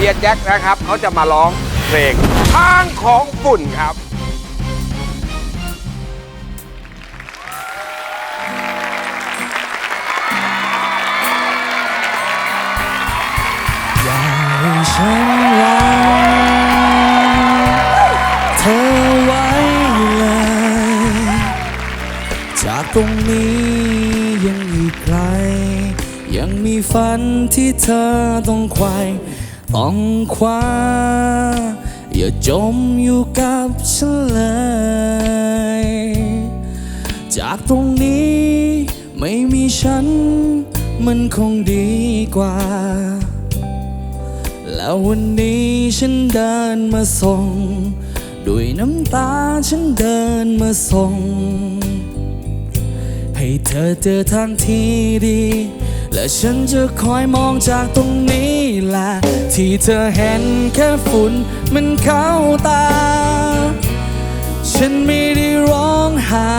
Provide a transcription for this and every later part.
เฮียแจ็คนะครับเขาจะมาร้องเพลงทางของฝุ่นครับ อย่าให้ฉันวาเธอไว้เลย จากตรงนี้ยังอีกไกล ยังมีฝันที่เธอต้องควาย ต้องคว้า อย่าจมอยู่กับฉันเลย จากตรงนี้ไม่มีฉัน มันคงดีกว่า แล้ววันนี้ฉันเดินมาส่ง ด้วยน้ำตาฉันเดินมาส่ง ให้เธอเจอทางที่ดี และฉันจะคอยมองจากตรงนี้ แหละที่เธอเห็นแค่ฝุ่นมันเข้าตา ฉันไม่ได้ร้องไห้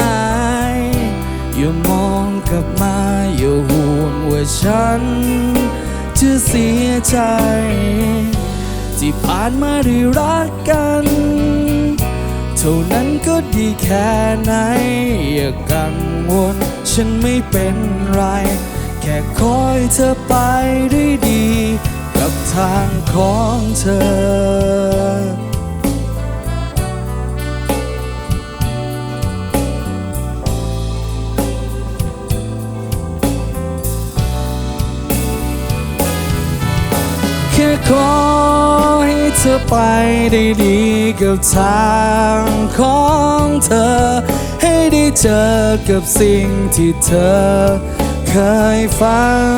อย่ามองกลับมาอย่าห่วงว่าฉันจะเสียใจ ที่ผ่านมาได้รักกัน เท่านั้นก็ดีแค่ไหน อย่ากังวลฉันไม่เป็นไร แค่คอยเธอไปได้ดีางของเธอ แค่ขอให้เธอไปได้ดีกับทางของเธอ ให้ได้เจอกับสิ่งที่เธอเคยฝัน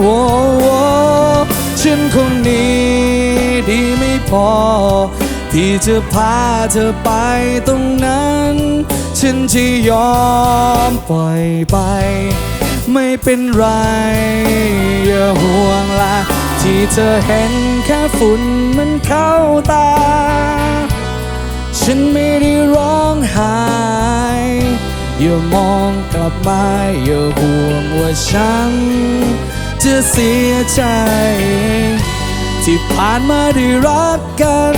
โอ้โอ้ ฉันคนนี้ดีไม่พอ ที่จะพาเธอไปตรงนั้น ฉันจะยอมปล่อยไป ไม่เป็นไร อย่าห่วงละที่เธอเห็นแค่ฝุ่นมันเข้าตา ฉันไม่ได้ร้องไห้อย่ามองกลับมาอย่าห่วงว่าฉัน จะเสียใจ ที่ผ่านมาได้รักกัน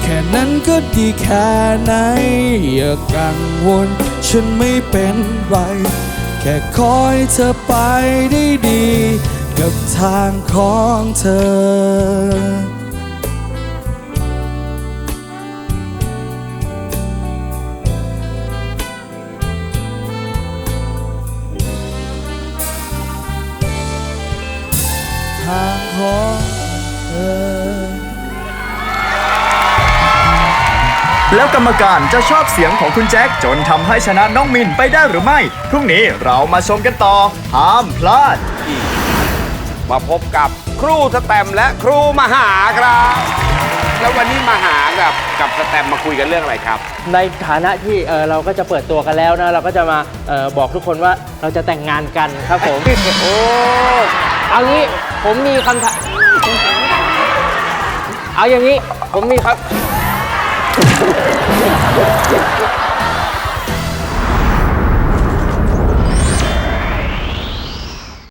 แค่นั้นก็ดีแค่ไหน อย่ากังวล ฉันไม่เป็นไร แค่คอยเธอไปได้ดี กับทางของเธอ ของเธอแล้วกรรมการจะชอบเสียงของคุณแจ็คจนทำให้ชนะน้องมินไปได้หรือไม่ พรุ่งนี้เรามาชมกันต่อ ห้ามพลาด มาพบกับครูสแตมและครูมหาครับ แล้ววันนี้มาหากับกับสแตมมาคุยกันเรื่องอะไรครับ ในฐานะที่เอ่อเราก็จะเปิดตัวกันแล้วนะ เราก็จะมาเอ่อบอกทุกคนว่าเราจะแต่งงานกันครับผม โอ้ เอางี้ผมมีคำถามเอาอย่างนี้ผมมีครับ